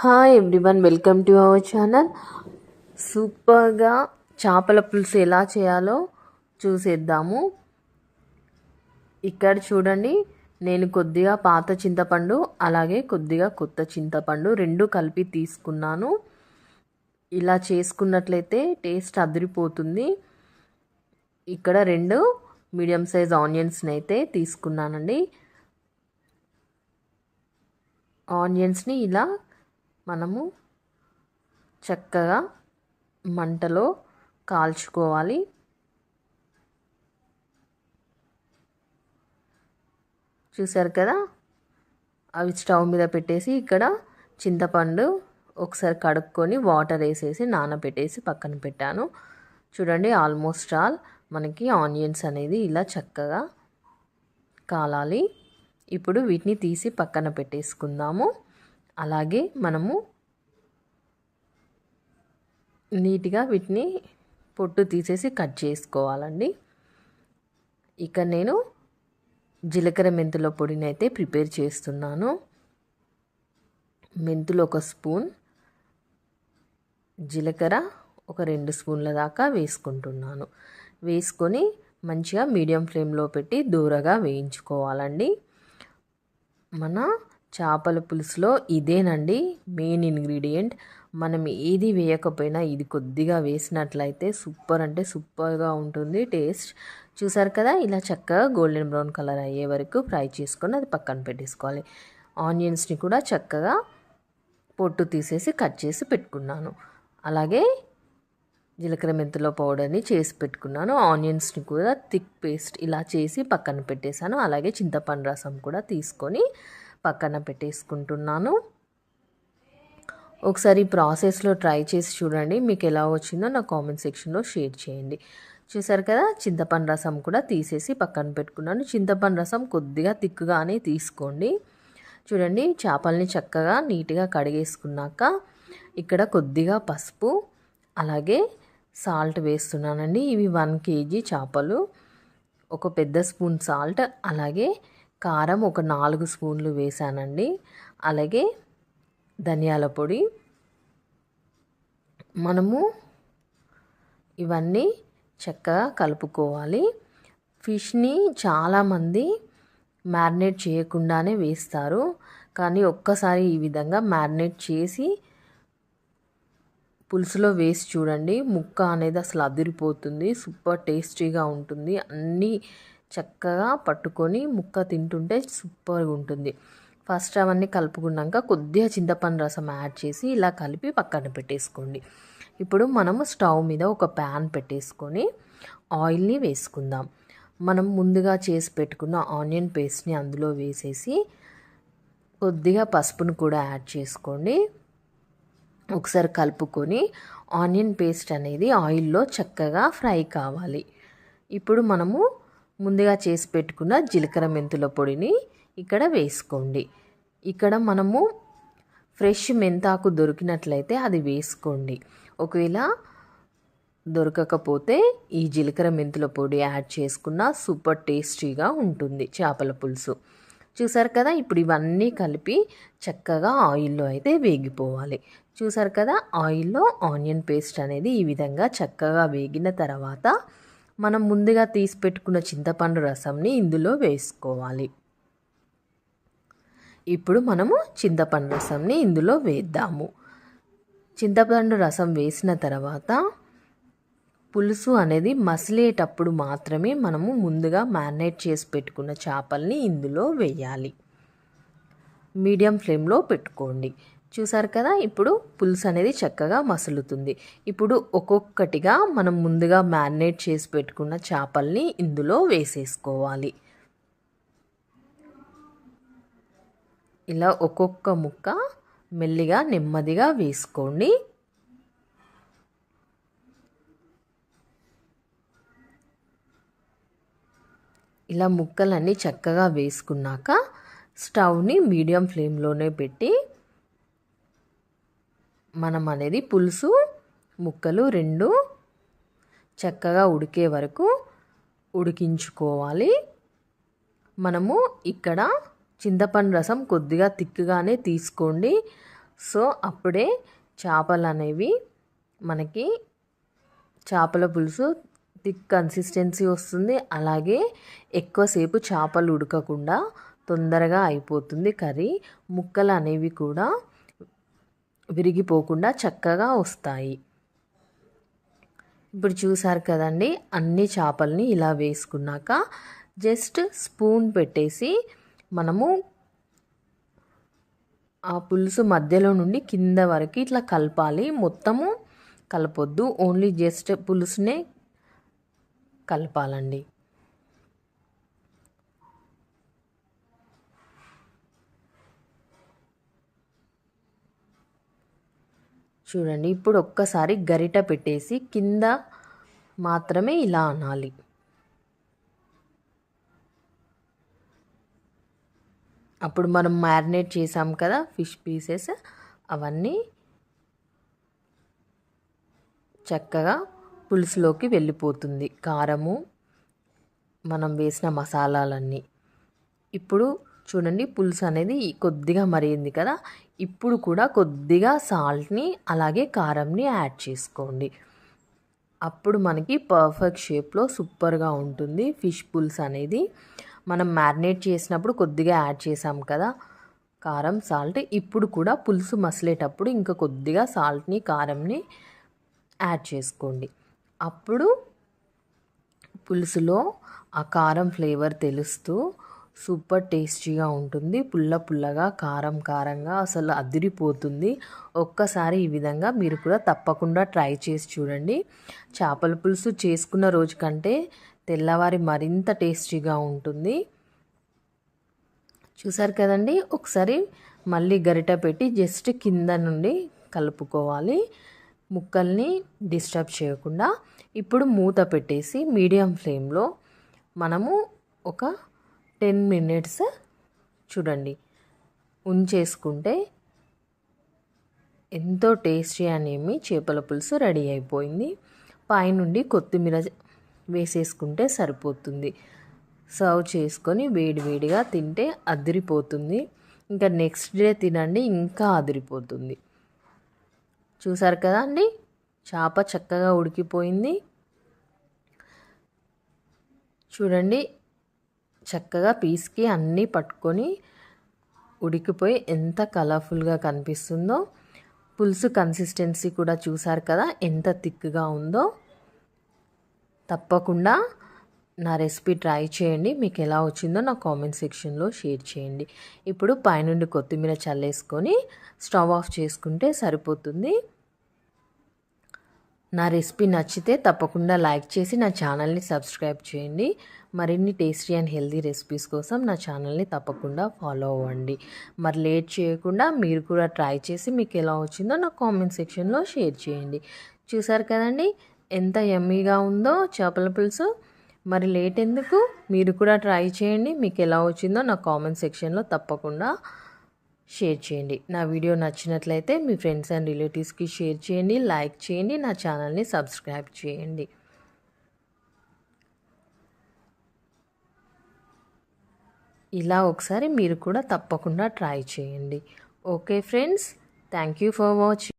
Hi everyone welcome to our channel సూపర్గా చేపల పులుసు ఎలా చేయాలో చూసేద్దాము. ఇక్కడ చూడండి నేను కొద్దిగా పాత చింతపండు అలాగే కొద్దిగా కొత్త చింతపండు రెండు కలిపి తీసుకున్నాను. ఇలా చేసుకున్నట్లయితే టేస్ట్ అదిరిపోతుంది. ఇక్కడ రెండు మీడియం సైజ్ ఆనియన్స్ని అయితే తీసుకున్నానండి. ఆనియన్స్ని ఇలా మనము చక్కగా మంటలో కాల్చుకోవాలి. చూసారు కదా? అవి స్టవ్ మీద పెట్టేసి ఇక్కడ చింతపండు ఒకసారి కడుక్కొని వాటర్ వేసేసి నానబెట్టేసి పక్కన పెట్టాను. చూడండి ఆల్మోస్ట్ ఆల్ మనకి ఆనియన్స్ అనేది ఇలా చక్కగా కాలాలి. ఇప్పుడు వీటిని తీసి పక్కన పెట్టేసుకుందాము. అలాగే మనము నీట్గా వీటిని పొట్టు తీసేసి కట్ చేసుకోవాలండి. ఇక నేను జీలకర్ర మెంతుల పొడిని అయితే ప్రిపేర్ చేస్తున్నాను. మెంతులు ఒక స్పూన్ జీలకర్ర ఒక రెండు స్పూన్ల దాకా వేసుకుంటున్నాను. వేసుకొని మంచిగా మీడియం ఫ్లేమ్లో పెట్టి దూరగా వేయించుకోవాలండి. మన చేపల పులుసులో ఇదేనండి మెయిన్ ఇంగ్రీడియంట్. మనం ఏది వేయకపోయినా ఇది కొద్దిగా వేసినట్లయితే సూపర్ అంటే సూపర్గా ఉంటుంది టేస్ట్. చూసారు కదా ఇలా చక్కగా గోల్డెన్ బ్రౌన్ కలర్ అయ్యే వరకు ఫ్రై చేసుకొని అది పక్కన పెట్టేసుకోవాలి. ఆనియన్స్ని కూడా చక్కగా పొట్టు తీసేసి కట్ చేసి పెట్టుకున్నాను. అలాగే జీలకర్ర మెంతుల పౌడర్ని చేసి పెట్టుకున్నాను. ఆనియన్స్ని కూడా థిక్ పేస్ట్ ఇలా చేసి పక్కన పెట్టేశాను. అలాగే చింతపండు రసం కూడా తీసుకొని పక్కన పెట్టేసుకుంటున్నాను. ఒకసారి ప్రాసెస్లో ట్రై చేసి చూడండి మీకు ఎలా వచ్చిందో నా కామెంట్ సెక్షన్లో షేర్ చేయండి. చూసారు కదా చింతపండు రసం కూడా తీసేసి పక్కన పెట్టుకున్నాను. చింతపండు రసం కొద్దిగా తిక్కుగానే తీసుకోండి. చూడండి చేపల్ని చక్కగా నీట్గా కడిగేసుకున్నాక ఇక్కడ కొద్దిగా పసుపు అలాగే సాల్ట్ వేస్తున్నానండి. ఇవి వన్ కేజీ చేపలు ఒక పెద్ద స్పూన్ సాల్ట్ అలాగే కారం ఒక నాలుగు స్పూన్లు వేసానండి. అలాగే ధనియాల పొడి. మనము ఇవన్నీ చక్కగా కలుపుకోవాలి. ఫిష్ని చాలామంది మ్యారినేట్ చేయకుండానే వేస్తారు. కానీ ఒక్కసారి ఈ విధంగా మ్యారినేట్ చేసి పులుసులో వేసి చూడండి. ముక్క అనేది అసలు అదిరిపోతుంది. సూపర్ టేస్టీగా ఉంటుంది. అన్నీ చక్కగా పట్టుకొని ముక్క తింటుంటే సూపర్గా ఉంటుంది. ఫస్ట్ అవన్నీ కలుపుకున్నాక కొద్దిగా చింతపండు రసం యాడ్ చేసి ఇలా కలిపి పక్కన పెట్టేసుకోండి. ఇప్పుడు మనము స్టవ్ మీద ఒక ప్యాన్ పెట్టేసుకొని ఆయిల్ని వేసుకుందాం. మనం ముందుగా చేసి పెట్టుకున్న ఆనియన్ పేస్ట్ని అందులో వేసేసి కొద్దిగా పసుపును కూడా యాడ్ చేసుకోండి. ఒకసారి కలుపుకొని ఆనియన్ పేస్ట్ అనేది ఆయిల్లో చక్కగా ఫ్రై కావాలి. ఇప్పుడు మనము ముందుగా చేసి పెట్టుకున్న జీలకర్ర మెంతుల పొడిని ఇక్కడ వేసుకోండి. ఇక్కడ మనము ఫ్రెష్ మెంతాకు దొరికినట్లయితే అది వేసుకోండి. ఒకవేళ దొరకకపోతే ఈ జీలకర్ర మెంతుల పొడి యాడ్ చేసుకున్న సూపర్ టేస్టీగా ఉంటుంది చేపల పులుసు. చూసారు కదా ఇప్పుడు ఇవన్నీ కలిపి చక్కగా ఆయిల్లో అయితే వేగిపోవాలి. చూసారు కదా ఆయిల్లో ఆనియన్ పేస్ట్ అనేది ఈ విధంగా చక్కగా వేగిన తర్వాత మనం ముందుగా తీసి పెట్టుకున్న చింతపండు రసంని ఇందులో వేసుకోవాలి. ఇప్పుడు మనము చింతపండు రసంని ఇందులో వేద్దాము. చింతపండు రసం వేసిన తర్వాత పులుసు అనేది మసిలేటప్పుడు మాత్రమే మనము ముందుగా మ్యారినేట్ చేసి పెట్టుకున్న చేపల్ని ఇందులో వేయాలి. మీడియం ఫ్లేమ్లో పెట్టుకోండి. చూసారు కదా ఇప్పుడు పులుసు అనేది చక్కగా మసులుతుంది. ఇప్పుడు ఒక్కొక్కటిగా మనం ముందుగా మ్యారినేట్ చేసి పెట్టుకున్న చేపల్ని ఇందులో వేసేసుకోవాలి. ఇలా ఒక్కొక్క ముక్క మెల్లిగా నెమ్మదిగా వేసుకోండి. ఇలా ముక్కలన్నీ చక్కగా వేసుకున్నాక స్టవ్ని మీడియం ఫ్లేమ్లోనే పెట్టి మనం అనేది పులుసు ముక్కలు రెండు చక్కగా ఉడికే వరకు ఉడికించుకోవాలి. మనము ఇక్కడ చింతపండు రసం కొద్దిగా తిక్కుగానే తీసుకోండి. సో అప్పుడే చేపలు అనేవి మనకి చేపల పులుసు థిక్ కన్సిస్టెన్సీ వస్తుంది. అలాగే ఎక్కువసేపు చేపలు ఉడకకుండా తొందరగా అయిపోతుంది కర్రీ. ముక్కలు అనేవి కూడా విరిగిపోకుండా చక్కగా వస్తాయి. ఇప్పుడు చూసారు కదండి అన్ని చేపల్ని ఇలా వేసుకున్నాక జస్ట్ స్పూన్ పెట్టేసి మనము ఆ పులుసు మధ్యలో నుండి కింద వరకు ఇట్లా కలపాలి. మొత్తము కలపొద్దు ఓన్లీ జస్ట్ పులుసునే కలపాలండి. చూడండి ఇప్పుడు ఒక్కసారి గరిట పెట్టేసి కింద మాత్రమే ఇలా అనాలి. అప్పుడు మనం మ్యారినేట్ చేసాం కదా ఫిష్ పీసెస్ అవన్నీ చక్కగా పులుసులోకి వెళ్ళిపోతుంది. కారము మనం వేసిన మసాలాలన్నీ. ఇప్పుడు చూడండి పులుసు అనేది కొద్దిగా మరిగింది కదా ఇప్పుడు కూడా కొద్దిగా సాల్ట్ని అలాగే కారంని యాడ్ చేసుకోండి. అప్పుడు మనకి పర్ఫెక్ట్ షేప్లో సూపర్గా ఉంటుంది ఫిష్ పులుసు అనేది. మనం మ్యారినేట్ చేసినప్పుడు కొద్దిగా యాడ్ చేసాం కదా కారం సాల్ట్. ఇప్పుడు కూడా పులుసు మసిలేటప్పుడు ఇంకా కొద్దిగా సాల్ట్ని కారంని యాడ్ చేసుకోండి. అప్పుడు పులుసులో ఆ కారం ఫ్లేవర్ తెలుస్తూ సూపర్ టేస్టీగా ఉంటుంది. పుల్ల పుల్లగా కారం కారంగా అసలు అదిరిపోతుంది. ఒక్కసారి ఈ విధంగా మీరు కూడా తప్పకుండా ట్రై చేసి చూడండి. చేపల పులుసు చేసుకున్న రోజు కంటే తెల్లవారి మరింత టేస్టీగా ఉంటుంది. చూసారు కదండి? ఒకసారి మళ్ళీ గరిట పెట్టి జస్ట్ కింద నుండి కలుపుకోవాలి. ముక్కల్ని డిస్టర్బ్ చేయకుండా. ఇప్పుడు మూత పెట్టేసి మీడియం ఫ్లేమ్లో మనము ఒక టెన్ మినిట్స్ చూడండి. ఉంచేసుకుంటే ఎంతో టేస్టీ అనేమి చేపల పులుసు రెడీ అయిపోయింది. పైనుండి కొత్తిమీర వేసేసుకుంటే సరిపోతుంది. సర్వ్ చేసుకొని వేడివేడిగా తింటే అదిరిపోతుంది. ఇంకా నెక్స్ట్ డే తినండి ఇంకా అదిరిపోతుంది. చూసారు కదా అండి? చేప చక్కగా ఉడికిపోయింది. చూడండి చక్కగా పీస్కి అన్నీ పట్టుకొని ఉడికిపోయి ఎంత కలర్ఫుల్గా కనిపిస్తుందో. పులుసు కన్సిస్టెన్సీ కూడా చూసారు కదా ఎంత థిక్గా ఉందో. తప్పకుండా నా రెసిపీ ట్రై చేయండి. మీకు ఎలా వచ్చిందో నా కామెంట్ సెక్షన్లో షేర్ చేయండి. ఇప్పుడు పైనుండి కొత్తిమీర చల్లేసుకొని స్టవ్ ఆఫ్ చేసుకుంటే సరిపోతుంది. నా రెసిపీ నచ్చితే తప్పకుండా లైక్ చేసి నా ఛానల్ని సబ్స్క్రైబ్ చేయండి. మరిన్ని టేస్టీ అండ్ హెల్తీ రెసిపీస్ కోసం నా ఛానల్ని తప్పకుండా ఫాలో అవ్వండి. మరి లేట్ చేయకుండా మీరు కూడా ట్రై చేసి మీకు ఎలా వచ్చిందో నా కామెంట్ సెక్షన్లో షేర్ చేయండి. చూసారు కదండి? ఎంత ఎమ్మీగా ఉందో చేపల పులుసు. మరి లేట్ ఎందుకు? మీరు కూడా ట్రై చేయండి. మీకు ఎలా వచ్చిందో నా కామెంట్ సెక్షన్లో తప్పకుండా షేర్ చేయండి. నా వీడియో నచ్చినట్లయితే మీ ఫ్రెండ్స్ అండ్ రిలేటివ్స్కి షేర్ చేయండి లైక్ చేయండి నా ఛానల్ని సబ్స్క్రైబ్ చేయండి. ఇలా ఒకసారి మీరు కూడా తప్పకుండా ట్రై చేయండి. Okay friends thank you for watching